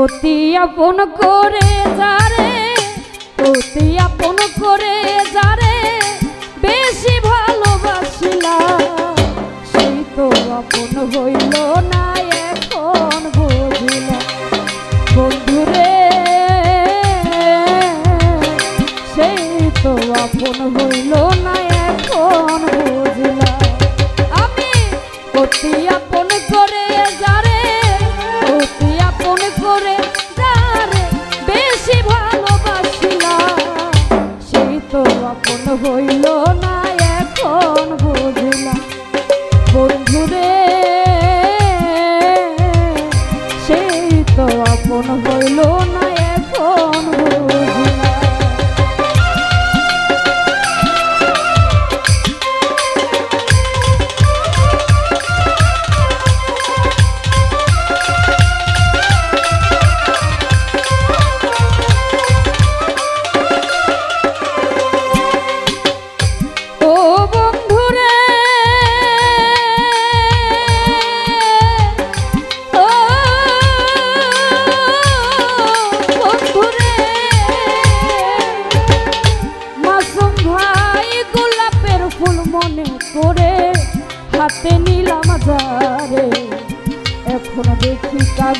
অতি আপন করে যারে, অতি আপন করে যারে বেশি ভালোবাসিলা। সেই তো আপন হইল না, এখন বুঝিল। বন্ধুরে, সেই তো আপন হইল না, এখন বুঝলাম আমি অতি আপন করে যারে আপন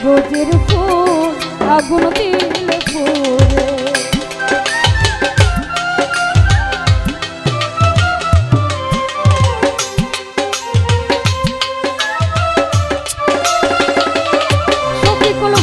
কাগজের ফুল আগুন দিলে ফুলে শফিকুল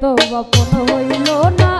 তো গোপন হইল না।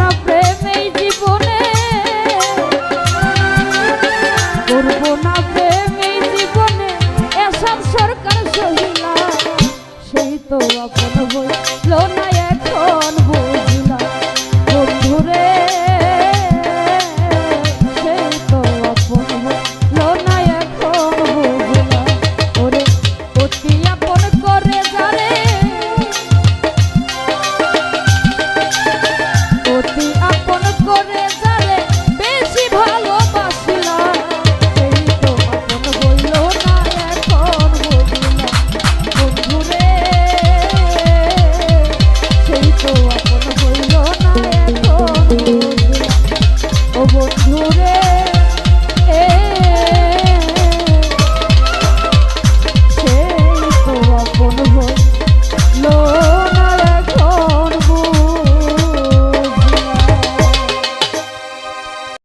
না প্রেম এই জীবনে। করব না প্রেম এই জীবনে। এসব সরকার সহিলা, সেই তো আপন বই লোনায়